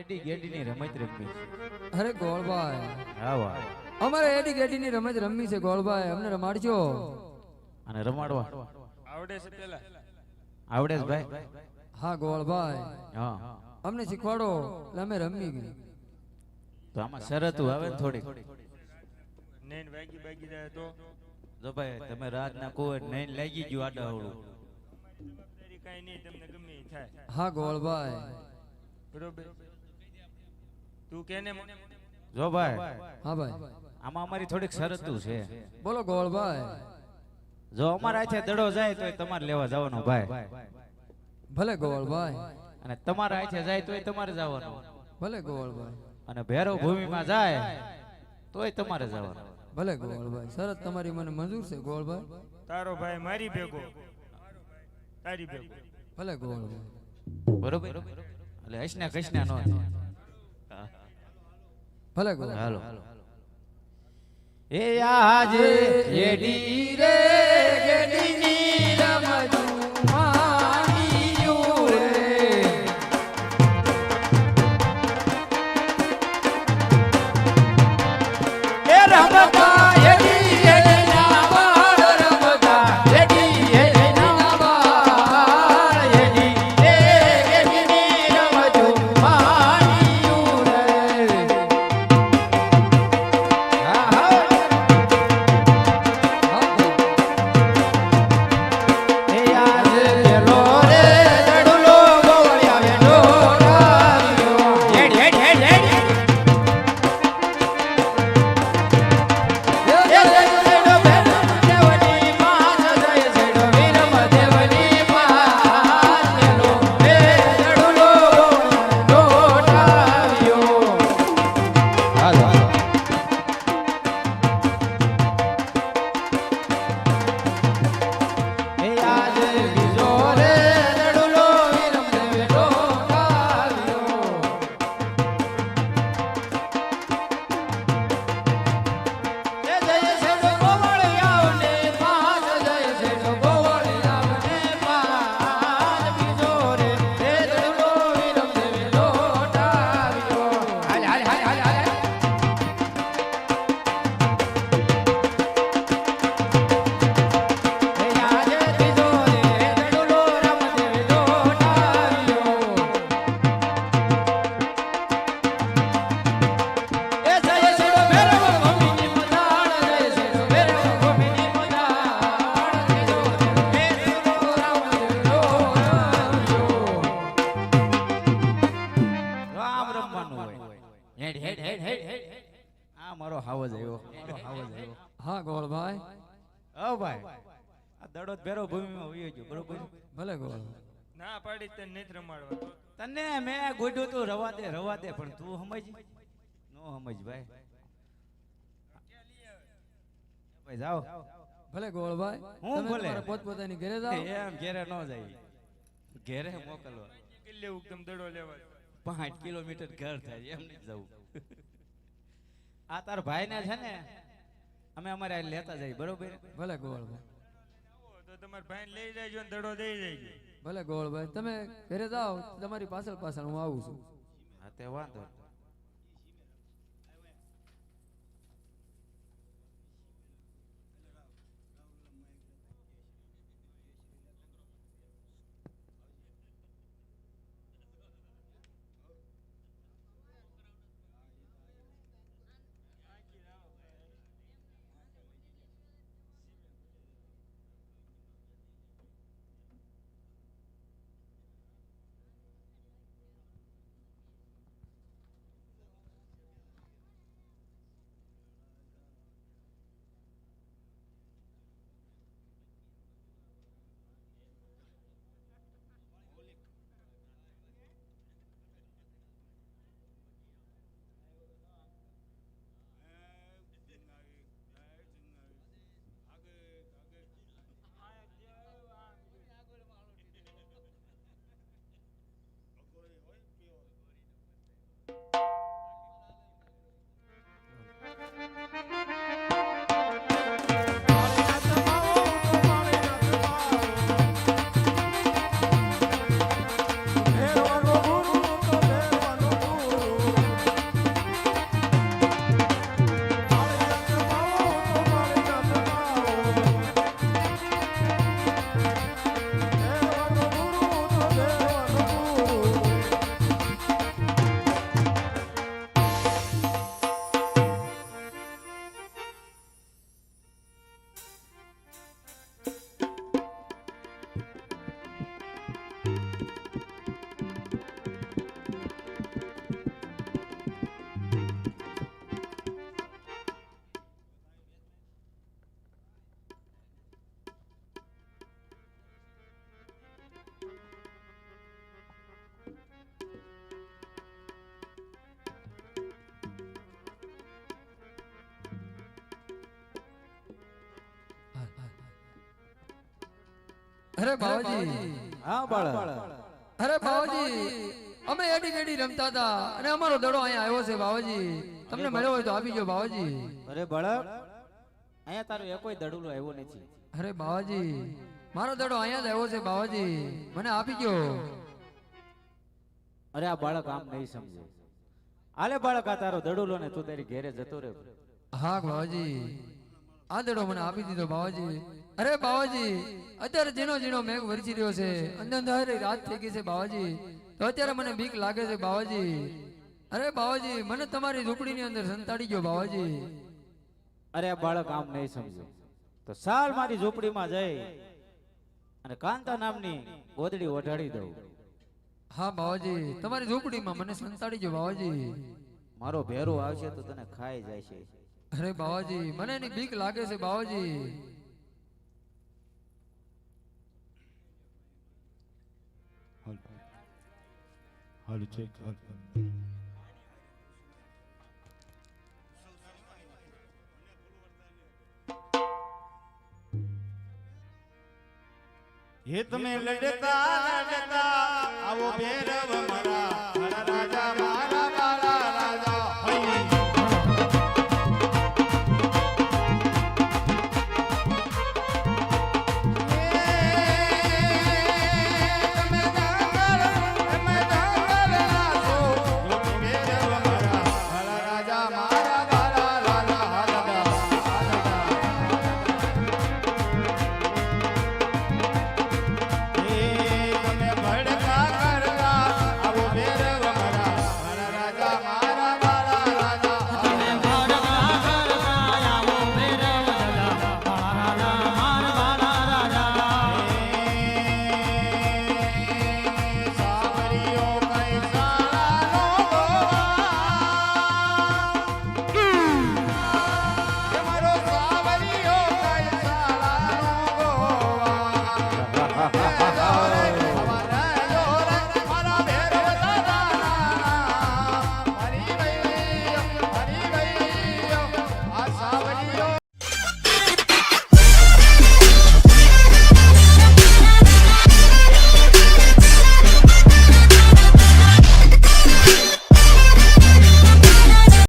એડી ગેડીની રમત રમવી અરે ગોળભાઈ. હા વાહ. અમારે એડી ગેડીની રમત રમવી છે ગોળભાઈ. અમને રમાડજો. અને રમાડવા. આવડે છે પેલા. આવડે છે ભાઈ. હા ગોળભાઈ. હા. અમને શીખવાડો. એટલે અમે રમી ગઈ. તો આમાં શરતું આવે ને થોડી નેન વાગી બાગી જાય તો. જો ભાઈ તમે રાત ના કોઈ નહીં લાગી ગયું આડા જવાબદારી કાંઈ નહીં તમને ગમે થાય. હા ગોળભાઈ. બરોબર. તું કેને જો ભાઈ હા ભાઈ. આમાં અમારી થોડીક શરતું છે. બોલો ગોળભાઈ જો અમારા હાથે દડો જાય તો તમારે લેવા જવાનો ભાઈ. ભલે ગોળભાઈ અને તમારા હાથે જાય તોય તમારે જવાનું. ભલે ગોળભાઈ અને ભૈરવ ભૂમિમાં જાય તોય તમારે જવાનું. ભલે ગોળભાઈ શરત તમારી મને મંજૂર છે ગોળભાઈ તારો ભાઈ મારી ભેગો. તારી ભેગો. ભલે ગોળભાઈ બરોબર? એટલે હસના કસના નો ભલે ગુરુ. હાલો. એ આજે એડી રે ગેડીની આવ્યો. હા ગોળભાઈ ઓ ભાઈ. આ દડો ભેરો ભૂમિમાં વયો ગયો બરોબર? ભલે ગોળ. ના પાડી તને નથી રમાડવા. તને મેં ગોડ્યો તું રવા દે રવા દે પણ તું સમજ નો સમજ ભાઈ. ભાઈ જાઓ. ભલે ગોળભાઈ હું ભલે? પોતપોતાની ઘરે જાઓ. એમ ઘેરે ન જાય. ઘેરે મોકલવા. કે લેવું તમ દડો લેવા. પાંચ કિલોમીટર ઘર થાય એમ નહીં જવું આ તાર ભાઈ ને છે ને અમે અમારે આ લેતા જઈએ બરોબર? ભલે ગોળભાઈ તો તમારા ભાઈને લઈ જાય ને દડો દઈ જાય ભલે ગોળભાઈ તમે ઘરે જાઓ તમારી પાછળ પાછળ હું આવું છું. હા તે વાંધો અરે બાવાજી. હા બાળક અરે બાવાજી અમે એડી ગેડી રમતા હતા અને અમારો દડો અહીંયા આવ્યો છે બાવાજી. તમને મળ્યો હોય તો આપી જો બાવાજી. અરે બાળક અહીંયા તારું કોઈ દડુલો આવ્યો નથી. અરે બાવાજી મારો દડો અહીંયા જ આવ્યો છે બાવાજી. મને આપી ગયો અરે આ બાળક આમ નહીં સમજે. આલે બાળક આ તારો દડુલો ને તું તારી ઘેરે જતો રે હા બાવાજી. આ દડો મને આપી દીધો બાવાજી. અરે બાવાજી અત્યારે ઝીણો ઝીણો મેઘ વરસી રહ્યો છે. અંદર રાત થઈ ગઈ છે બાવાજી. તો અત્યારે મને બીક લાગે છે બાવાજી. અરે બાવાજી મને તમારી ઝૂંપડીની અંદર સંતાડી ગયો બાવાજી. અરે બાળક આમ નહીં સમજો તો સાલ મારી ઝૂંપડીમાં જઈ અને કાંતા નામની ગોદડી ઓઢાડી દઉં. હા બાવાજી તમારી ઝૂંપડીમાં મને સંતાડી ગયો બાવાજી. મારો ભેરો આવશે તો તને ખાઈ જાય છે. અરે બાવાજી મને એની બીક લાગે છે બાવાજી. હાલ ચેક હાલ હે તમે લડતા લડતા આવો ભેરવ